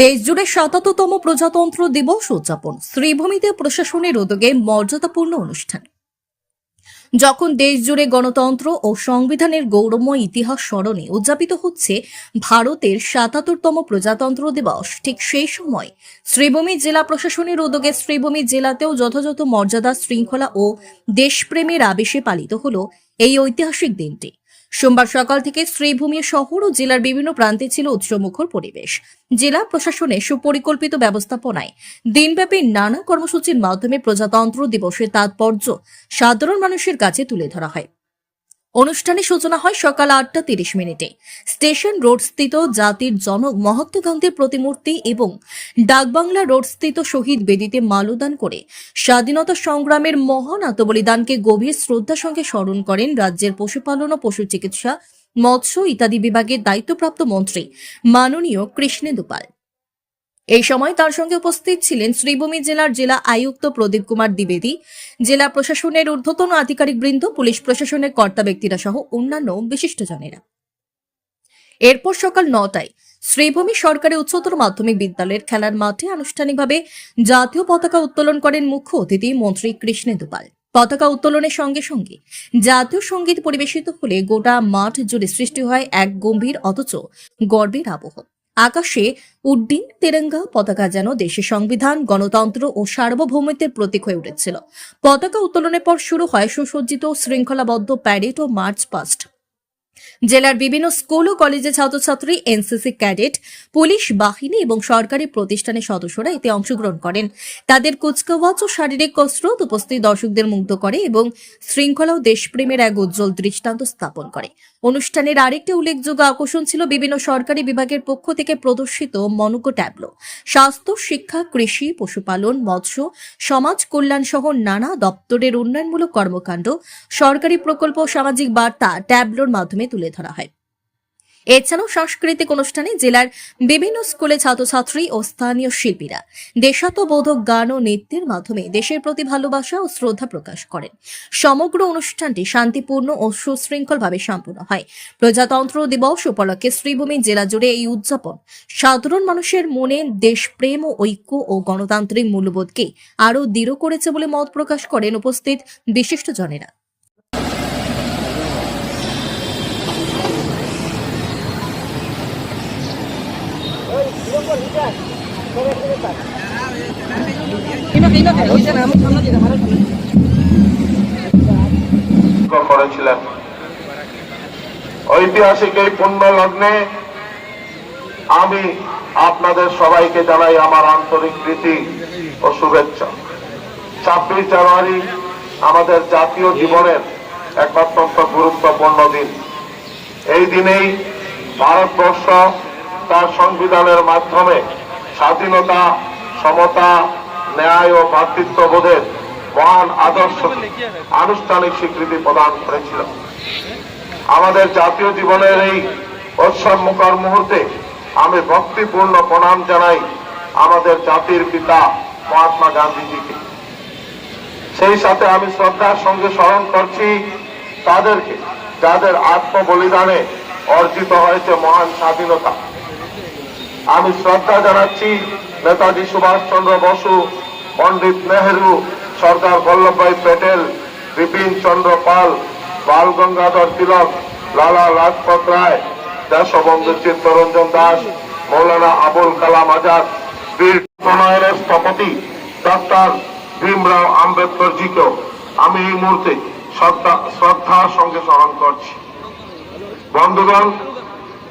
দেশজুড়ে সাতাত্তরতম প্রজাতন্ত্র দিবস উদযাপন। শ্রীভূমিতে প্রশাসনের উদ্যোগে মর্যাদাপূর্ণ অনুষ্ঠান। যখন দেশজুড়ে গণতন্ত্র ও সংবিধানের গৌরবময় ইতিহাস স্মরণে উদযাপিত হচ্ছে ভারতের সাতাত্তরতম প্রজাতন্ত্র দিবস, ঠিক সেই সময় শ্রীভূমি জেলা প্রশাসনের উদ্যোগে শ্রীভূমি জেলাতেও যথাযথ মর্যাদা, শৃঙ্খলা ও দেশপ্রেমের আবেশে পালিত হল এই ঐতিহাসিক দিনটি। সোমবার সকাল থেকে শ্রীভূমি শহর ও জেলার বিভিন্ন প্রান্তে ছিল উৎসমুখর পরিবেশ। জেলা প্রশাসনের সুপরিকল্পিত ব্যবস্থাপনায় দিনব্যাপী নানা কর্মসূচির মাধ্যমে প্রজাতন্ত্র দিবসের তাৎপর্য সাধারণ মানুষের কাছে তুলে ধরা হয়। অনুষ্ঠানের সূচনা হয় সকাল আটটা তিরিশ মিনিটে। স্টেশন রোড স্থিত জাতির জনক মহাত্মা গান্ধীর প্রতিমূর্তি এবং ডাকবাংলা রোড স্থিত শহীদ বেদিতে মালদান করে স্বাধীনতা সংগ্রামের মহান আত্মবলিদানকে গভীর শ্রদ্ধার সঙ্গে স্মরণ করেন রাজ্যের পশুপালন ও পশু চিকিৎসা, মৎস্য ইত্যাদি বিভাগের দায়িত্বপ্রাপ্ত মন্ত্রী মাননীয় কৃষ্ণেন্দু পাল। এই সময় তার সঙ্গে উপস্থিত ছিলেন শ্রীভূমি জেলার জেলা আয়ুক্ত প্রদীপ কুমার দ্বিবেদী, জেলা প্রশাসনের ঊর্ধ্বতন আধিকারিক বৃন্দ, পুলিশ প্রশাসনের কর্তা ব্যক্তিরা সহ অন্যান্য বিশিষ্টজনেরা। এরপর সকাল নটায় শ্রীভূমি সরকারি উচ্চতর মাধ্যমিক বিদ্যালয়ের খেলার মাঠে আনুষ্ঠানিকভাবে জাতীয় পতাকা উত্তোলন করেন মুখ্য অতিথি মন্ত্রী কৃষ্ণেন্দু পাল পতাকা উত্তোলনের সঙ্গে সঙ্গে জাতীয় সংগীত পরিবেশিত হলে গোটা মাঠ জুড়ে সৃষ্টি হয় এক গম্ভীর অথচ গর্বের আবহ। আকাশে উড্ডিন, তেরঙ্গা পতাকা যেন দেশের সংবিধান, গণতন্ত্র ও সার্বভৌমত্বের প্রতীক হয়ে উঠেছিল। পতাকা উত্তোলনের পর শুরু হয় সুসজ্জিত, শৃঙ্খলাবদ্ধ প্যারেড ও মার্চ পাস্ট জেলার বিভিন্ন স্কুল ও কলেজের ছাত্রছাত্রী, এনসিসি ক্যাডেট, পুলিশ, বাহিনী এবং সরকারি প্রতিষ্ঠানের সদস্যরা এতে অংশগ্রহণ করেন। তাদের কুচকাওয়াজ ও শারীরিক কসরত উপস্থিত দর্শকদের মুগ্ধ করে এবং শৃঙ্খলা ও দেশপ্রেমের এক উজ্জ্বল দৃষ্টান্ত স্থাপন করে। অনুষ্ঠানের আরেকটি উল্লেখযোগ্য আকর্ষণ ছিল বিভিন্ন সরকারি বিভাগের পক্ষ থেকে প্রদর্শিত মনোজ্ঞ ট্যাবলো। স্বাস্থ্য, শিক্ষা, কৃষি, পশুপালন, মৎস্য, সমাজ কল্যাণ সহ নানা দপ্তরের উন্নয়নমূলক কর্মকাণ্ড, সরকারি প্রকল্প ও সামাজিক বার্তা ট্যাবলোর মাধ্যমে তুলে ধরা হয়। এছাড়াও সাংস্কৃতিক অনুষ্ঠানে জেলার বিভিন্ন স্কুলে ছাত্রছাত্রী ও স্থানীয় শিল্পীরা দেশাত্মবোধক গান ও নৃত্যের মাধ্যমে দেশের প্রতি ভালোবাসা ও শ্রদ্ধা প্রকাশ করেন। সমগ্র অনুষ্ঠানটি শান্তিপূর্ণ ও সুশৃঙ্খলভাবে সম্পন্ন হয়। প্রজাতন্ত্র দিবস উপলক্ষে শ্রীভূমি জেলা জুড়ে এই উদযাপন সাধারণ মানুষের মনে দেশপ্রেম ও ঐক্য ও গণতান্ত্রিক মূল্যবোধকে আরও দৃঢ় করেছে বলে মত প্রকাশ করেন উপস্থিত বিশিষ্টজনেরা। করেছিলেন। ঐতিহাসিক এই পুণ্য লগ্নে আমি আপনাদের সবাইকে জানাই আমার আন্তরিক প্রীতি ও শুভেচ্ছা। ছাব্বিশ জানুয়ারি আমাদের জাতীয় জীবনের এক অত্যন্ত গুরুত্বপূর্ণ দিন। এই দিনেই ভারতবর্ষ তার সংবিধানের মাধ্যমে স্বাধীনতা, সমতা, ন্যায় ও ভ্রাতৃত্ববোধের মহান আদর্শ আনুষ্ঠানিক স্বীকৃতি প্রদান করেছিল। আমাদের জাতীয় জীবনের এই উৎসব মুখর মুহূর্তে আমি ভক্তিপূর্ণ প্রণাম জানাই আমাদের জাতির পিতা মহাত্মা গান্ধীজিকে। সেই সাথে আমি শ্রদ্ধার সঙ্গে স্মরণ করছি তাদেরকে, যাদের আত্ম বলিদানে অর্জিত হয়েছে মহান স্বাধীনতা। আমি শ্রদ্ধা জানাচ্ছি নেতাজি সুভাষচন্দ্র বসু, পণ্ডিত নেহেরু, সর্দার বল্লভভাই প্যাটেল, বিপিন চন্দ্র পাল, বাল গঙ্গাধর তিলক, লালা লাজপত রায়, দেশবন্ধু চিত্তরঞ্জন দাস, মৌলানা আবুল কালাম আজাদ, বীর প্রণয়নের স্থপতি ডক্টর ভীমরাও আম্বেদকর জিকেও আমি এই মুহূর্তে শ্রদ্ধা, শ্রদ্ধার সঙ্গে স্মরণ করছি। বন্ধুগণ,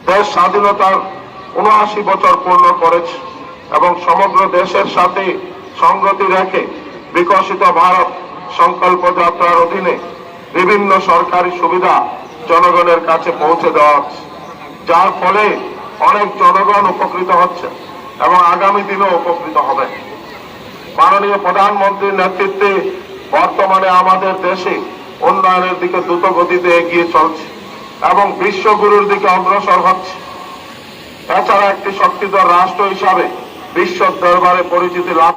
দেশ স্বাধীনতার উনআশি বছর পূর্ণ করেছে এবং সমগ্র দেশের সাথে সংগতি রেখে বিকশিত ভারত সংকল্প যাত্রার অধীনে বিভিন্ন সরকারি সুবিধা জনগণের কাছে পৌঁছে দেওয়া হচ্ছে। যার ফলে অনেক জনগণ উপকৃত হচ্ছে এবং আগামী দিনেও উপকৃত হবে। মাননীয় প্রধানমন্ত্রীর নেতৃত্বে বর্তমানে আমাদের দেশে উন্নয়নের দিকে দ্রুত গতিতে এগিয়ে চলছে এবং বিশ্বগুরুর দিকে অগ্রসর হচ্ছে। এছাড়া একটি শক্তিধর রাষ্ট্র হিসাবে বিশ্ব দরবারে পরিচিতি লাভ